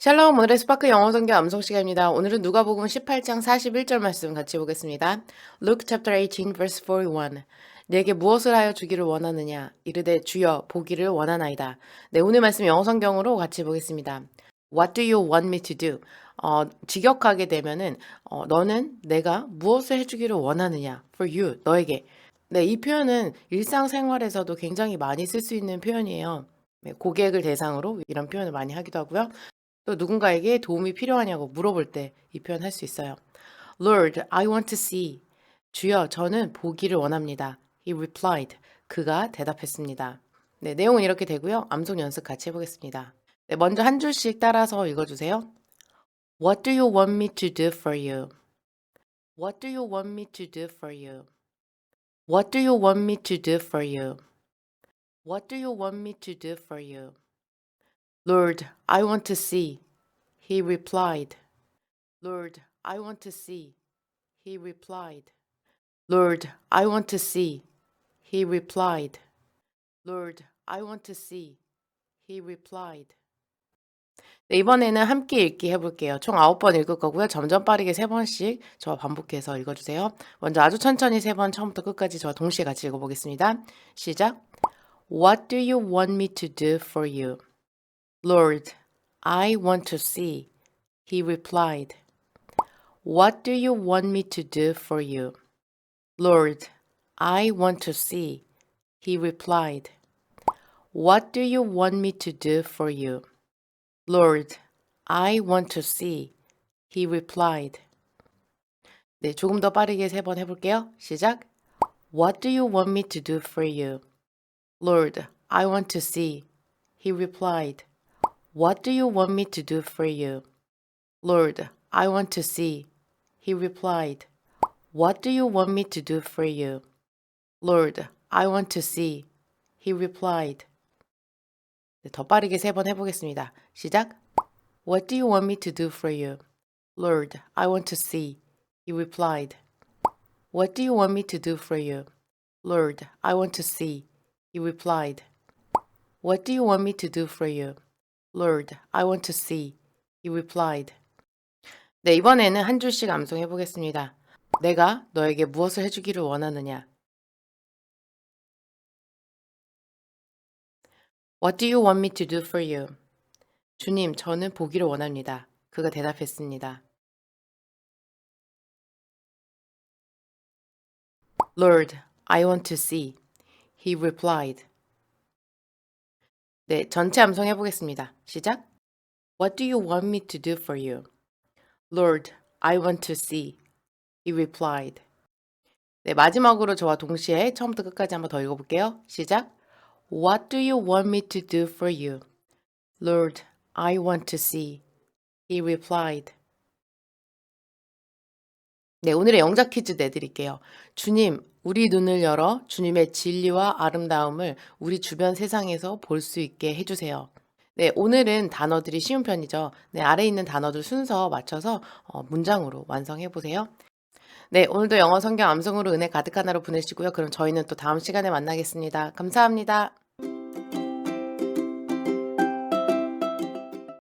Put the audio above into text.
샬롬 오늘의 스파크 영어 성경 암송 시간입니다. 오늘은 누가복음 18장 41절 말씀 같이 보겠습니다. Luke chapter 18 verse 41. 내게 무엇을 하여 주기를 원하느냐 이르되 주여 보기를 원하나이다. 네, 오늘 말씀 영어 성경으로 같이 보겠습니다. What do you want me to do? 어, 직역하게 되면은 어, 너는 내가 무엇을 해 주기를 원하느냐 for you 너에게. 네, 이 표현은 일상생활에서도 굉장히 많이 쓸 수 있는 표현이에요. 네, 고객을 대상으로 이런 표현을 많이 하기도 하고요. 또 누군가에게 도움이 필요하냐고 물어볼 때 이 표현 할 수 있어요. Lord, I want to see. 주여, 저는 보기를 원합니다. He replied. 그가 대답했습니다. 네, 내용은 이렇게 되고요. 암송 연습 같이 해보겠습니다. 네, 먼저 한 줄씩 따라서 읽어주세요. What do you want me to do for you? What do you want me to do for you? What do you want me to do for you? What do you want me to do for you? Lord, I want to see. He replied. Lord, I want to see. He replied. Lord, I want to see. He replied. Lord, I want to see. He replied. 네, 이번에는 함께 읽기 해볼게요. 총 9번 읽을 거고요. 점점 빠르게 3번씩 저와 반복해서 읽어주세요. 먼저 아주 천천히 3번 처음부터 끝까지 저와 동시에 같이 읽어보겠습니다. 시작. What do you want me to do for you? Lord, I want to see. He replied. What do you want me to do for you? Lord, I want to see. He replied. What do you want me to do for you? Lord, I want to see. He replied. 네, 조금 더 빠르게 세 번 해볼게요. 시작. What do you want me to do for you? Lord, I want to see. He replied. What do you want me to do for you? Lord, I want to see. He replied. What do you want me to do for you? Lord, I want to see. He replied. 네, 더 빠르게 세 번 해보겠습니다. 시작. What do you want me to do for you? Lord, I want to see. He replied. What do you want me to do for you? Lord, I want to see. He replied. What do you want me to do for you? Lord, I want to see. He replied. 네, 이번에는 한 줄씩 암송해 보겠습니다. 내가 너에게 무엇을 해주기를 원하느냐? What do you want me to do for you? 주님, 저는 보기를 원합니다. 그가 대답했습니다. Lord, I want to see. He replied. 네, 전체 암송 해 보겠습니다. 시작. What do you want me to do for you? Lord, I want to see. He replied. 네, 마지막으로 저와 동시에 처음부터 끝까지 한번 더 읽어볼게요. 시작. What do you want me to do for you? Lord, I want to see. He replied. 네, 오늘의 영작 퀴즈 내드릴게요. 주님, 우리 눈을 열어 주님의 진리와 아름다움을 우리 주변 세상에서 볼 수 있게 해주세요. 네, 오늘은 단어들이 쉬운 편이죠. 네, 아래 있는 단어들 순서 맞춰서 어, 문장으로 완성해 보세요. 네, 오늘도 영어 성경 암송으로 은혜 가득한 하루 보내시고요. 그럼 저희는 또 다음 시간에 만나겠습니다. 감사합니다.